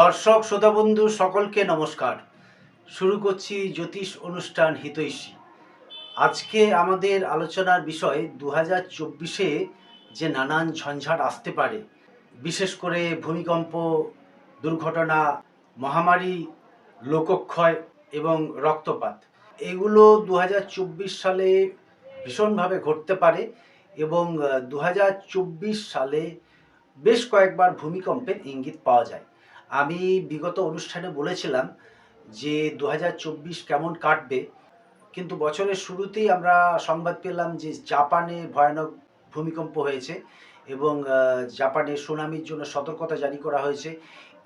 দর্শক, শ্রোতাবন্ধু, সকলকে নমস্কার। শুরু করছি জ্যোতিষ অনুষ্ঠান হিতৈষী। আজকে আমাদের আলোচনার বিষয় দু হাজার চব্বিশে যে নানান ঝঞ্ঝাট আসতে পারে, বিশেষ করে ভূমিকম্প, দুর্ঘটনা, মহামারী, লোকক্ষয় এবং রক্তপাত। এগুলো দু হাজার চব্বিশ সালে ভীষণভাবে ঘটতে পারে এবং দু হাজার চব্বিশ সালে বেশ কয়েকবার ভূমিকম্পের ইঙ্গিত পাওয়া যায়। আমি বিগত অনুষ্ঠানে বলেছিলাম যে দু হাজার চব্বিশ কেমন কাটবে, কিন্তু বছরের শুরুতেই আমরা সংবাদ পেলাম যে জাপানে ভয়ানক ভূমিকম্প হয়েছে এবং জাপানে সুনামির জন্য সতর্কতা জারি করা হয়েছে।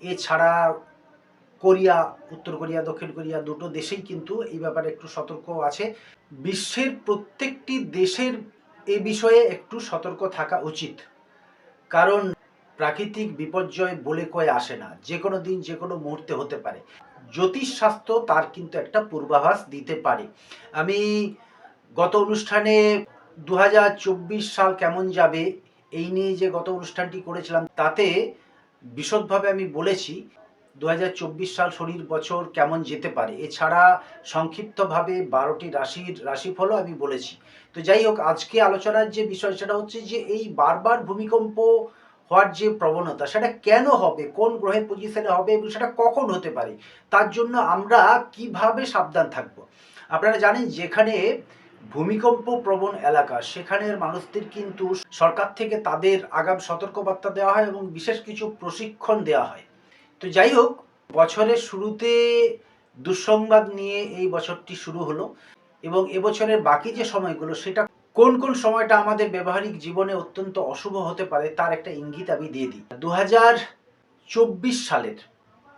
এছাড়া কোরিয়া, উত্তর কোরিয়া, দক্ষিণ কোরিয়া দুটো দেশেই কিন্তু এই ব্যাপারে একটু সতর্ক আছে। বিশ্বের প্রত্যেকটি দেশের এ বিষয়ে একটু সতর্ক থাকা উচিত। কারণ প্রাকৃতিক বিপর্যয় বলে কয়ে আসে না, যে কোনো দিন, যে কোনো মুহূর্তে হতে পারে। জ্যোতিষশাস্ত্র তার কিন্তু একটা পূর্বাভাস দিতে পারে। আমি গত অনুষ্ঠানে দু হাজার চব্বিশ সাল কেমন যাবে, এই নিয়ে যে গত অনুষ্ঠানটি করেছিলাম, তাতে বিশদভাবে আমি বলেছি দু হাজার চব্বিশ সাল শনির বছর কেমন যেতে পারে। এছাড়া সংক্ষিপ্তভাবে বারোটি রাশির রাশিফলও আমি বলেছি। তো যাই হোক, আজকে আলোচনার যে বিষয়, সেটা হচ্ছে যে এই বারবার ভূমিকম্প হওয়ার যে প্রবণতা, সেটা কেন হবে, কোন গ্রহের পজিশনে হবে এবং সেটা কখন হতে পারে, তার জন্য আমরা কীভাবে সাবধান থাকব? আপনারা জানেন যেখানে ভূমিকম্প প্রবণ এলাকা, সেখানের মানুষদের কিন্তু সরকার থেকে তাদের আগাম সতর্কবার্তা দেওয়া হয় এবং বিশেষ কিছু প্রশিক্ষণ দেওয়া হয়। তো যাই হোক, বছরের শুরুতে দুঃসংবাদ নিয়ে এই বছরটি শুরু হলো এবং এবছরের বাকি যে সময়গুলো, সেটা কোন কোন সময়টা আমাদের ব্যবহারিক জীবনে অত্যন্ত অশুভ হতে পারে তার একটা ইঙ্গিত আমি দিয়ে দিই। দু চব্বিশ সালের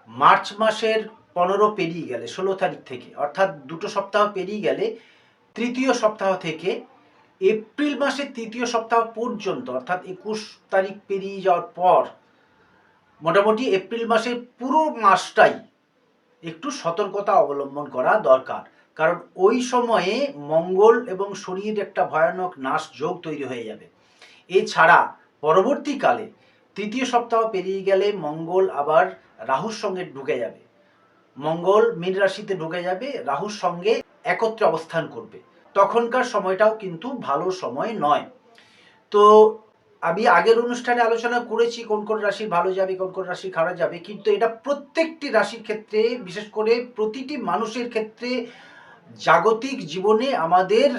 মার্চ মাসের পনেরো পেরিয়ে গেলে, ষোলো তারিখ থেকে, অর্থাৎ দুটো সপ্তাহ পেরিয়ে গেলে তৃতীয় সপ্তাহ থেকে এপ্রিল মাসের তৃতীয় সপ্তাহ পর্যন্ত, অর্থাৎ একুশ তারিখ পেরিয়ে যাওয়ার পর, মোটামুটি এপ্রিল মাসের পুরো মাসটাই একটু সতর্কতা অবলম্বন করা দরকার। কারণ ওই সময়ে মঙ্গল এবং শরীর একটা ভয়ানক নাশ যোগ তৈরি হয়ে যাবে। এছাড়া পরবর্তীকালে তৃতীয় সপ্তাহ পেরিয়ে গেলে মঙ্গল আবার রাহুর সঙ্গে ঢুকে যাবে। মঙ্গল মীন রাশিতে ঢুকে যাবে, রাহুর সঙ্গে একত্রে অবস্থান করবে। তখনকার সময়টাও কিন্তু ভালো সময় নয়। তো আমি আগের অনুষ্ঠানে আলোচনা করেছি, কোন কোন রাশি ভালো যাবে, কোন কোন রাশি খারাপ যাবে, কিন্তু এটা প্রত্যেকটি রাশির ক্ষেত্রে, বিশেষ করে প্রতিটি মানুষের ক্ষেত্রে জাগতিক জীবনে আমাদের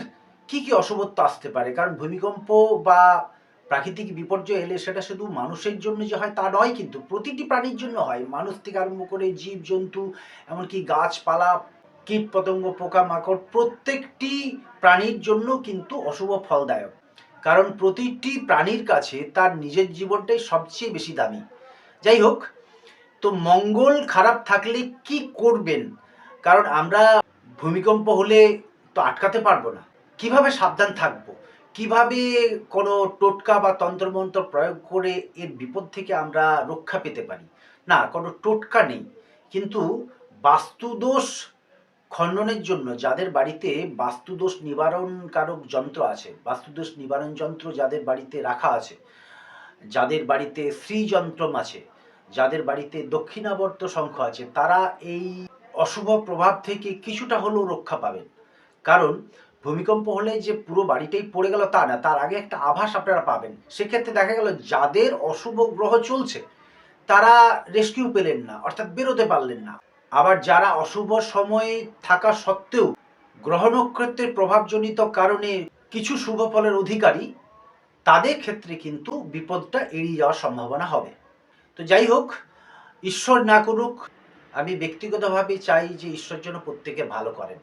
কি কি অশুভত্ব আসতে পারে? কারণ ভূমিকম্প বা প্রাকৃতিক বিপর্যয় এলে সেটা শুধু মানুষের জন্য যে হয় তা নয় কিন্তু প্রতিটি প্রাণীর জন্য হয়। মানুষ থেকে আরম্ভ করে জীব জন্তু এমনকি গাছপালা কীট পতঙ্গ পোকামাকড় প্রত্যেকটি প্রাণীর জন্য কিন্তু অশুভ ফলদায়ক। কারণ প্রতিটি প্রাণীর কাছে তার নিজের জীবনটাই সবচেয়ে বেশি দামি। যাই হোক, তো মঙ্গল খারাপ থাকলে কি করবেন? কারণ আমরা ভূমিকম্প হলে তো আটকাতে পারব না। কীভাবে সাবধান থাকব? কীভাবে কোনো টোটকা বা তন্ত্রমন্ত্র প্রয়োগ করে এর বিপদ থেকে আমরা রক্ষা পেতে পারি? না, কোনো টোটকা নেই। কিন্তু বাস্তুদোষ খণ্ডনের জন্য যাদের বাড়িতে বাস্তুদোষ নিবারণকারক যন্ত্র আছে, বাস্তুদোষ নিবারণ যন্ত্র যাদের বাড়িতে রাখা আছে, যাদের বাড়িতে শ্রীযন্ত্রম আছে, যাদের বাড়িতে দক্ষিণাবর্ত শঙ্খ আছে, তারা এই অশুভ প্রভাব থেকে কিছুটা হলেও রক্ষা পাবেন। কারণ, ভূমিকম্প হলে যে পুরো বাড়িটাই পড়ে গেল তা না, তার আগে একটা আভাস আপনারা পাবেন। সেক্ষেত্রে দেখা গেল, যাদের অশুভ গ্রহ চলছে, তারা রেস্কিউ পেলেন না, অর্থাৎ বেরোতে পারলেন না। আবার যারা অশুভ সময়ে থাকা সত্ত্বেও গ্রহ নক্ষত্রের প্রভাবজনিত কারণে কিছু শুভ ফলের অধিকারী, তাদের ক্ষেত্রে কিন্তু বিপদটা এড়িয়ে যাওয়ার সম্ভাবনা হবে। তো যাই হোক, ঈশ্বর না করুক আমি ব্যক্তিগতভাবে চাই যে ঈশ্বর যেন প্রত্যেকে ভালো করেন।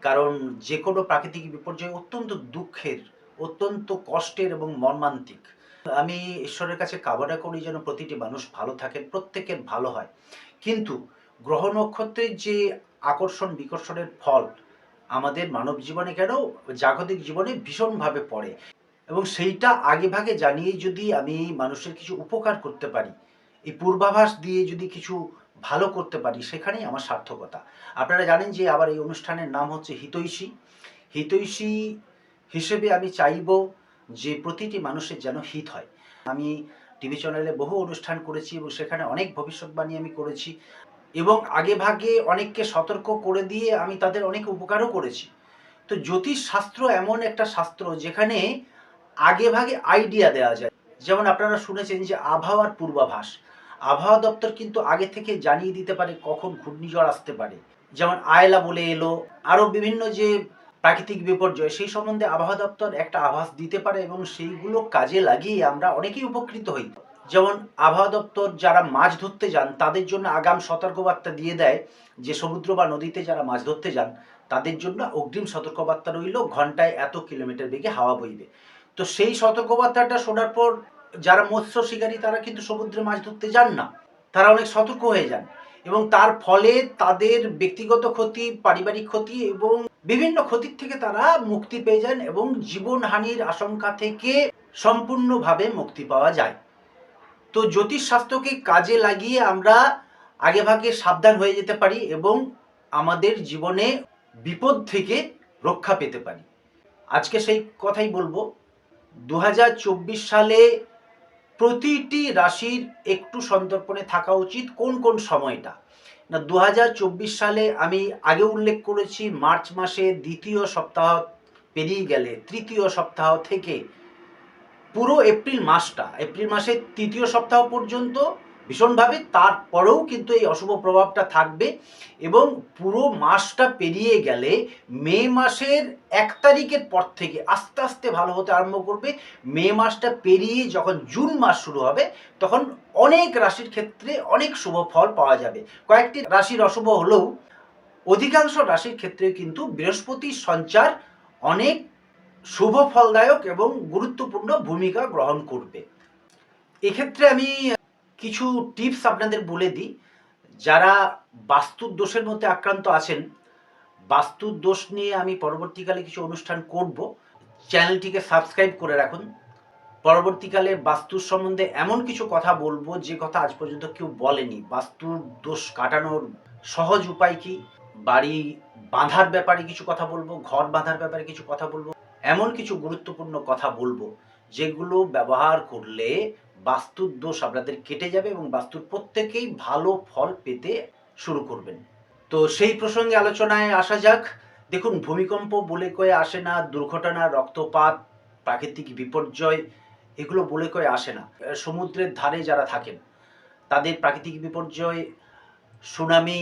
কারণ যে কোনো প্রাকৃতিক বিপর্যয় অত্যন্ত দুঃখের, অত্যন্ত কষ্টের এবং মর্মান্তিক। আমি ঈশ্বরের কাছে কামনা করি যেন প্রতিটি মানুষ ভালো থাকেন, প্রত্যেকের ভালো হয়। কিন্তু গ্রহ নক্ষত্রের যে আকর্ষণ বিকর্ষণের ফল আমাদের মানব জীবনে কেন? জাগতিক জীবনে ভীষণভাবে পড়ে। এবং সেইটা আগে ভাগে জানিয়ে যদি আমি মানুষের কিছু উপকার করতে পারি, এই পূর্বাভাস দিয়ে যদি কিছু ভালো করতে পারি সেখানেই আমার সার্থকতা। আপনারা জানেন যে আবার এই অনুষ্ঠানের নাম হচ্ছে হিতৈষী। হিতৈষী হিসেবে আমি চাইব যে প্রতিটি মানুষের যেন হিত হয়। আমি টিভি চ্যানেলে বহু অনুষ্ঠান করেছি এবং সেখানে অনেক ভবিষ্যৎবাণী আমি করেছি এবং আগে ভাগে অনেককে সতর্ক করে দিয়ে আমি তাদের অনেক উপকারও করেছি। তো জ্যোতিষ শাস্ত্র এমন একটা শাস্ত্র যেখানে আগে ভাগে আইডিয়া দেওয়া যায়। যেমন আপনারা শুনেছেন যে আবহাওয়ার পূর্বাভাস। আবহাওয়া দপ্তর কিন্তু আগে থেকে জানিয়ে দিতে পারে কখন ঘূর্ণিঝড় আসতে পারে। যেমন আয়লা বলে এলো, আরও বিভিন্ন যে প্রাকৃতিক বিপর্যয়, সেই সম্বন্ধে আবহাওয়া দপ্তর একটা আভাস দিতে পারে এবং সেইগুলো কাজে লাগিয়ে আমরা অনেকেই উপকৃত হই। যেমন আবহাওয়া দপ্তর যারা মাছ ধরতে যান, তাদের জন্য আগাম সতর্কবার্তা দিয়ে দেয় যে সমুদ্র বা নদীতে যারা মাছ ধরতে যান, তাদের জন্য অগ্রিম সতর্কবার্তা রইল ঘন্টায় এত কিলোমিটার বেগে হাওয়া বইবে। তো সেই সতর্কবার্তাটা শোনার পর যারা মৎস্য শিকারী, তারা কিন্তু সমুদ্রে মাছ ধরতে যান না। তারা অনেক সতর্ক হয়ে যান এবং তার ফলে তাদের ব্যক্তিগত ক্ষতি, পারিবারিক ক্ষতি এবং বিভিন্ন ক্ষতির থেকে তারা মুক্তি পেয়ে যান এবং জীবনহানির আশঙ্কা থেকে সম্পূর্ণভাবে মুক্তি পাওয়া যায়। তো জ্যোতিষ শাস্ত্রকে কাজে লাগিয়ে আমরা আগেভাগে সাবধান হয়ে যেতে পারি এবং আমাদের জীবনে বিপদ থেকে রক্ষা পেতে পারি। আজকে সেই কথাই বলব। দু হাজার চব্বিশ সালে প্রতিটি রাশির একটু সন্তর্পণে থাকা উচিত কোন কোন সময়টা? না দু হাজার চব্বিশ সালে আমি আগে উল্লেখ করেছি মার্চ মাসে দ্বিতীয় সপ্তাহ পেরিয়ে গেলে, তৃতীয় সপ্তাহ থেকে পুরো এপ্রিল মাসটা, এপ্রিল মাসের তৃতীয় সপ্তাহ পর্যন্ত ভীষণভাবে, তারপরেও কিন্তু এই অশুভ প্রভাবটা থাকবে এবং পুরো মাসটা পেরিয়ে গেলে মে মাসের এক তারিখের পর থেকে আস্তে আস্তে ভালো হতে আরম্ভ করবে। মে মাসটা পেরিয়ে যখন জুন মাস শুরু হবে, তখন অনেক রাশির ক্ষেত্রে অনেক শুভ ফল পাওয়া যাবে। কয়েকটি রাশির অশুভ হলেও অধিকাংশ রাশির ক্ষেত্রে কিন্তু বৃহস্পতির সঞ্চার অনেক শুভ ফলদায়ক এবং গুরুত্বপূর্ণ ভূমিকা গ্রহণ করবে। এক্ষেত্রে আমি কিছু টিপস আপনাদের বলে দিই। যারা বাস্তুর দোষের মধ্যে আক্রান্ত আছেন বাস্তুর দোষ নিয়ে আমি পরবর্তীকালে কিছু অনুষ্ঠান করব, চ্যানেলটিকে সাবস্ক্রাইব করে রাখুন। পরবর্তীকালে বাস্তুর সম্বন্ধে এমন কিছু কথা বলব, যে কথা আজ পর্যন্ত কেউ বলেনি। বাস্তুর দোষ কাটানোর সহজ উপায় কি? বাড়ি বাঁধার ব্যাপারে কিছু কথা বলব, ঘর বাঁধার ব্যাপারে কিছু কথা বলব, এমন কিছু গুরুত্বপূর্ণ কথা বলব, যেগুলো ব্যবহার করলে বাস্তুর দোষ আপনাদের কেটে যাবে এবং বাস্তুর প্রত্যেকেই ভালো ফল পেতে শুরু করবেন। তো সেই প্রসঙ্গে আলোচনায় আসা যাক। দেখুন, ভূমিকম্প বলে কয়ে আসে না, দুর্ঘটনা, রক্তপাত, প্রাকৃতিক বিপর্যয়, এগুলো বলে কয়ে আসে না। সমুদ্রের ধারে যারা থাকেন, তাদের প্রাকৃতিক বিপর্যয়, সুনামি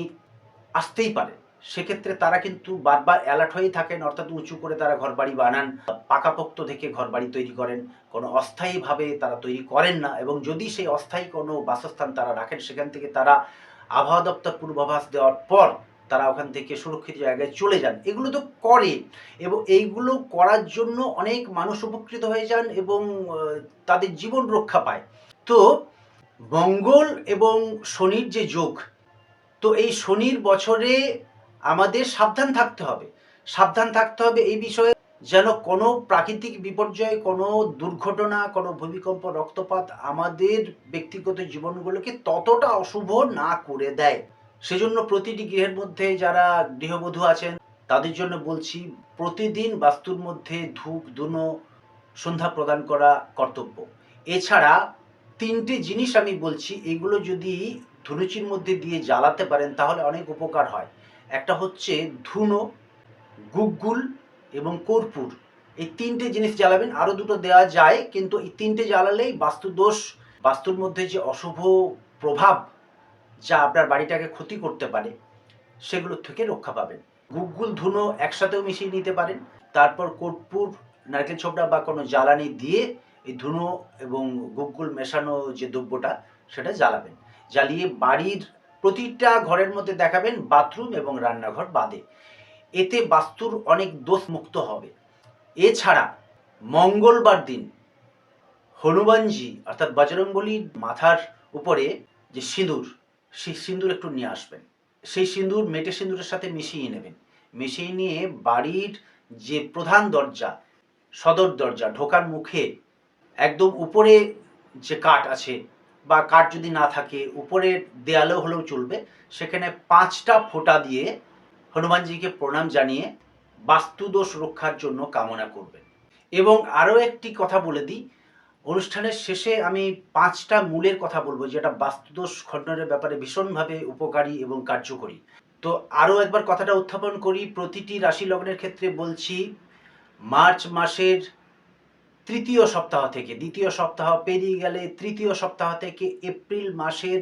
আসতেই পারে। সেক্ষেত্রে তারা কিন্তু বারবার অ্যালার্ট হয়েই থাকেন, অর্থাৎ উঁচু করে তারা ঘরবাড়ি বানান, পাকাপোক্ত থেকে ঘরবাড়ি তৈরি করেন। কোনো অস্থায়ীভাবে তারা তৈরি করেন না এবং যদি সেই অস্থায়ী কোনো বাসস্থান তারা রাখেন, সেখান থেকে তারা আবহাওয়া দপ্তর পূর্বাভাস দেওয়ার পর তারা ওখান থেকে সুরক্ষিত জায়গায় চলে যান। এগুলো তো করে এবং এইগুলো করার জন্য অনেক মানুষ উপকৃত হয়ে যান এবং তাদের জীবন রক্ষা পায়। তো মঙ্গল এবং শনির যে যোগ, তো এই শনির বছরে আমাদের সাবধান থাকতে হবে। সাবধান থাকতে হবে এই বিষয়ে যেন কোনো প্রাকৃতিক বিপর্যয়, কোনো দুর্ঘটনা, কোনো ভূমিকম্প, রক্তপাত আমাদের ব্যক্তিগত জীবনগুলোকে ততটা অশুভ না করে দেয়। সেজন্য প্রতিটি গৃহের মধ্যে যারা গৃহবধূ আছেন, তাদের জন্য বলছি প্রতিদিন বাস্তুর মধ্যে ধূপ, ধুনো, সন্ধ্যা প্রদান করা কর্তব্য। এছাড়া তিনটি জিনিস আমি বলছি, এগুলো যদি ধুনুচির মধ্যে দিয়ে জ্বালাতে পারেন, তাহলে অনেক উপকার হয়। একটা হচ্ছে ধুনো, গুগ্গুল এবং কর্পূর। এই তিনটে জিনিস জ্বালাবেন আরও দুটো দেওয়া যায়, কিন্তু এই তিনটে জ্বালালেই বাস্তুদোষ, বাস্তুর মধ্যে যে অশুভ প্রভাব যা আপনার বাড়িটাকে ক্ষতি করতে পারে সেগুলোর থেকে রক্ষা পাবেন। গুগ্গুল, ধুনো একসাথেও মিশিয়ে নিতে পারেন। তারপর কর্পূর, নারকেল ছোবড়া বা কোনো জ্বালানি দিয়ে এই ধুনো এবং গুগ্গুল মেশানো যে দ্রব্যটা, সেটা জ্বালাবেন। জ্বালিয়ে বাড়ির প্রতিটা ঘরের মধ্যে দেখাবেন বাথরুম এবং রান্নাঘর বাদে। এতে বাস্তুর অনেক দোষ মুক্ত হবে। এছাড়া মঙ্গলবার দিন হনুমানজি অর্থাৎ বজরঙ্গলির মাথার উপরে যে সিঁদুর, সেই সিঁদুর একটু নিয়ে আসবেন। সেই সিঁদুর মেটে সিঁদুরের সাথে মিশিয়ে নেবেন। মিশিয়ে নিয়ে বাড়ির যে প্রধান দরজা, সদর দরজা, ঢোকার মুখে একদম উপরে যে কাঠ আছে বা কাঠ যদি না থাকে উপরের দেয়ালেও হলেও চলবে, সেখানে পাঁচটা ফোঁটা দিয়ে হনুমানজিকে প্রণাম জানিয়ে বাস্তুদোষ রক্ষার জন্য কামনা করবেন। এবং আরও একটি কথা বলে দিই, অনুষ্ঠানের শেষে আমি পাঁচটা মূলের কথা বলব, যেটা বাস্তুদোষ খণ্ডনের ব্যাপারে ভীষণভাবে উপকারী এবং কার্যকরী। তো আরও একবার কথাটা উত্থাপন করি, প্রতিটি রাশি লগ্নের ক্ষেত্রে বলছি, মার্চ মাসের তৃতীয় সপ্তাহ থেকে, দ্বিতীয় সপ্তাহ পেরিয়ে গেলে তৃতীয় সপ্তাহ থেকে এপ্রিল মাসের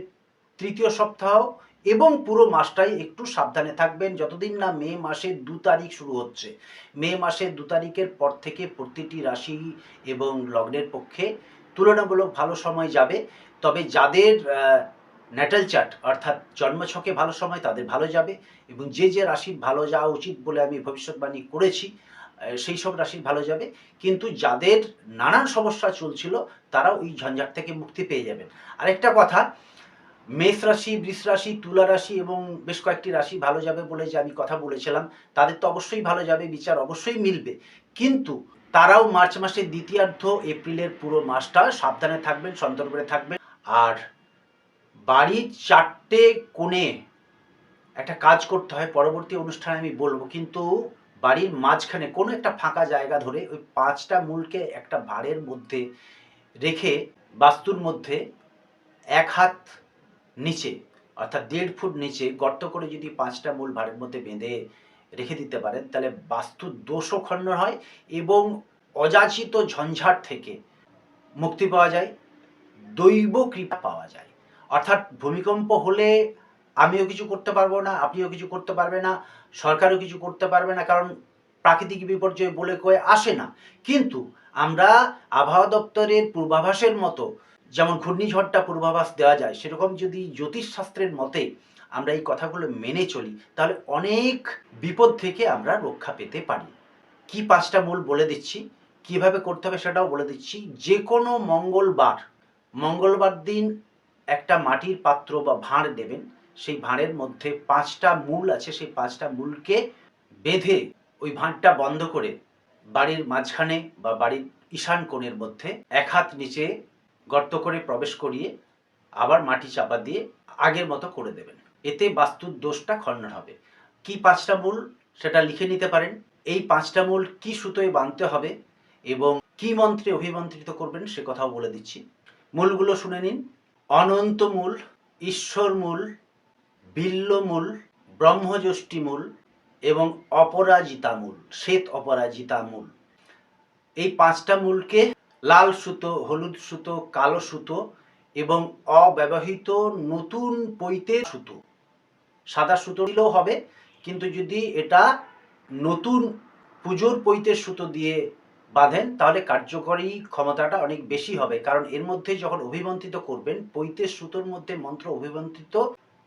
তৃতীয় সপ্তাহ এবং পুরো মাসটাই একটু সাবধানে থাকবেন যতদিন না মে মাসের দু তারিখ শুরু হচ্ছে। মে মাসের দু তারিখের পর থেকে প্রতিটি রাশি এবং লগ্নের পক্ষে তুলনামূলক ভালো সময় যাবে। তবে যাদের ন্যাটাল চার্ট অর্থাৎ জন্মছকে ভালো সময় তাদের ভালো যাবে এবং যে যে রাশির ভালো যাওয়া উচিত বলে আমি ভবিষ্যৎবাণী করেছি সেই সব রাশির ভালো যাবে। কিন্তু যাদের নানান সমস্যা চলছিল তারা ওই ঝঞ্ঝাট থেকে মুক্তি পেয়ে যাবেন। আরেকটা কথা, মেষ রাশি, বৃষ রাশি, তুলা রাশি এবং বেশ কয়েকটি রাশি ভালো যাবে বলে যে আমি কথা বলেছিলাম, তাদের তো অবশ্যই ভালো যাবে, বিচার অবশ্যই মিলবে। কিন্তু তারাও মার্চ মাসের দ্বিতীয়ার্ধ, এপ্রিলের পুরো মাসটা সাবধানে থাকবেন, সন্তর্পণে থাকবেন। আর বাড়ির চারটে কোণে একটা কাজ করতে হয়, পরবর্তী অনুষ্ঠানে আমি বলব। কিন্তু বাড়ির মাঝখানে কোনো একটা ফাঁকা জায়গা ধরে ওই পাঁচটা মূলকে একটা ভাড়ের মধ্যে রেখে বাস্তুর মধ্যে এক হাত নিচে, অর্থাৎ দেড় ফুট নিচে গর্ত করে যদি পাঁচটা মূল ভাড়ের মধ্যে বেঁধে রেখে দিতে পারেন, তাহলে বাস্তু দোষও খণ্ডন হয় এবং অযাচিত ঝঞ্ঝাট থেকে মুক্তি পাওয়া যায়, দৈব কৃপা পাওয়া যায়। অর্থাৎ ভূমিকম্প হলে আমিও কিছু করতে পারব না, আপনিও কিছু করতে পারবে না, সরকারও কিছু করতে পারবে না, কারণ প্রাকৃতিক বিপর্যয় বলে কয়ে আসে না। কিন্তু আমরা আবহাওয়া দপ্তরের পূর্বাভাসের মতো যেমন ঘূর্ণিঝড়টা পূর্বাভাস দেওয়া যায়, সেরকম যদি জ্যোতিষশাস্ত্রের মতে আমরা এই কথাগুলো মেনে চলি, তাহলে অনেক বিপদ থেকে আমরা রক্ষা পেতে পারি। কি পাঁচটা মূল বলে দিচ্ছি, কীভাবে করতে হবে সেটাও বলে দিচ্ছি। যে কোনো মঙ্গলবার মঙ্গলবার দিন একটা মাটির পাত্র বা ভাঁড় দেবেন সেই ভাঁড়ের মধ্যে পাঁচটা মূল আছে, সেই পাঁচটা মূলকে বেঁধে ওই ভাঁড়টা বন্ধ করে বাড়ির মাঝখানে বা বাড়ির ঈশান কোণের মধ্যে এক হাত নিচে গর্ত করে প্রবেশ করিয়ে আবার মাটি চাপা দিয়ে আগের মতো করে দেবেন। এতে বাস্তুর দোষটা খণ্ডন হবে। কি পাঁচটা মূল সেটা লিখে নিতে পারেন। এই পাঁচটা মূল কি সুতোয় বাঁধতে হবে এবং কি মন্ত্রে অভিমন্ত্রিত করবেন সে কথাও বলে দিচ্ছি। মূলগুলো শুনে নিন। অনন্ত মূল, ঈশ্বর মূল বিল্লমূল ব্রহ্মযষ্টি মূল এবং অপরাজিতা মূল শ্বেত অপরাজিতা মূল এই পাঁচটা মূলকে লাল সুতো, হলুদ সুতো, কালো সুতো এবং অব্যবহৃত নতুন পৈতে সুতো। সাদা সুতো দিলেও হবে, কিন্তু যদি এটা নতুন পুজোর পৈতের সুতো দিয়ে বাঁধেন, তাহলে কার্যকরী ক্ষমতাটা অনেক বেশি হবে। কারণ এর মধ্যে যখন অভিমন্ত্রিত করবেন পৈতের সুতোর মধ্যে মন্ত্র অভিমন্ত্রিত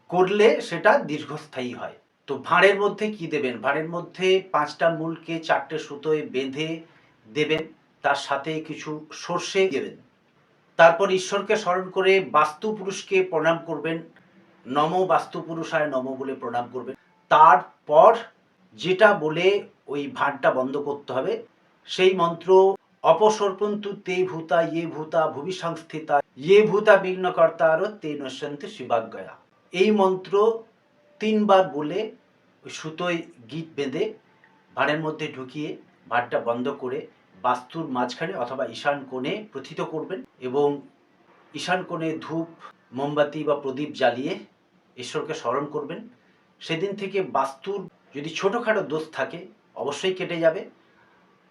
করলে সেটা দীর্ঘস্থায়ী হয়। তো ভাঁড়ের মধ্যে কি দেবেন? ভাঁড়ের মধ্যে পাঁচটা মূলকে চারটে সুতোয় বেঁধে দেবেন। তার সাথে কিছু সর্ষে দেবেন। তারপর ঈশ্বরকে স্মরণ করে বাস্তু পুরুষকে প্রণাম করবেন। নম বাস্তু পুরুষায় নম বলে প্রণাম করবেন। তারপর যেটা বলে ওই ভাঁড়টা বন্ধ করতে হবে, সেই মন্ত্র, অপসর্পন্তু তে ভূতা ইয়ে ভূতা ভুবি সংস্থিতা ইয়ে ভূতা বিঘ্নকর্তা আরও তে নশ্যন্তি শিবাজ্ঞয়া। এই মন্ত্র তিনবার বলে সুতোয় গিট বেঁধে ভাঁড়ের মধ্যে ঢুকিয়ে ভাঁড়টা বন্ধ করে বাস্তুর মাঝখানে অথবা ঈশান কোণে প্রথিত করবেন এবং ঈশান কোণে ধূপ, মোমবাতি বা প্রদীপ জ্বালিয়ে ঈশ্বরকে স্মরণ করবেন। সেদিন থেকে বাস্তুর যদি ছোটোখাটো দোষ থাকে, অবশ্যই কেটে যাবে।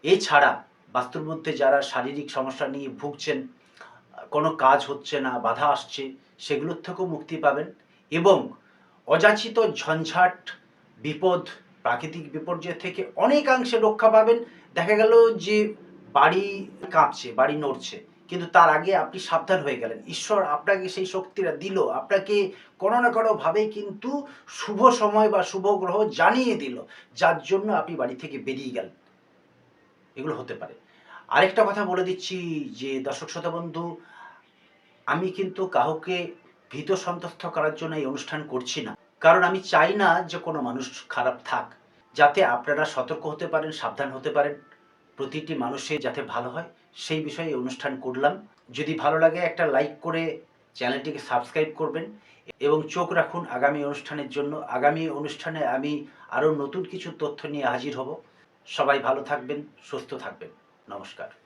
এছাড়া বাস্তুর মধ্যে যারা শারীরিক সমস্যা নিয়ে ভুগছেন, কোনো কাজ হচ্ছে না, বাধা আসছে, সেগুলোর থেকেও মুক্তি পাবেন। এবং অযাচিত ঝঞ্ঝাট, বিপদ, প্রাকৃতিক বিপর্যয় থেকে অনেকাংশে রক্ষা পাবেন। দেখা গেল যে বাড়ি কাঁপছে, বাড়ি নড়ছে, কিন্তু তার আগে আপনি সাবধান হয়ে গেলেন। ঈশ্বর আপনাকে সেই শক্তিটা দিল। আপনাকে কোনো না কোনোভাবে কিন্তু শুভ সময় বা শুভ গ্রহ জানিয়ে দিল, যার জন্য আপনি বাড়ি থেকে বেরিয়ে গেলেন। এগুলো হতে পারে। আরেকটা কথা বলে দিচ্ছি যে, দর্শক, শ্রোতা বন্ধু, আমি কিন্তু কাউকে ভীত সন্তুষ্ট করার জন্য এই অনুষ্ঠান করছি না। কারণ আমি চাই না যে কোনো মানুষ খারাপ থাক। যাতে আপনারা সতর্ক হতে পারেন, সাবধান হতে পারেন। প্রতিটি মানুষের যাতে ভালো হয়, সেই বিষয়ে এই অনুষ্ঠান করলাম। যদি ভালো লাগে একটা লাইক করে চ্যানেলটিকে সাবস্ক্রাইব করবেন এবং চোখ রাখুন আগামী অনুষ্ঠানের জন্য। আগামী অনুষ্ঠানে আমি আরও নতুন কিছু তথ্য নিয়ে হাজির হব। সবাই ভালো থাকবেন, সুস্থ থাকবেন। নমস্কার।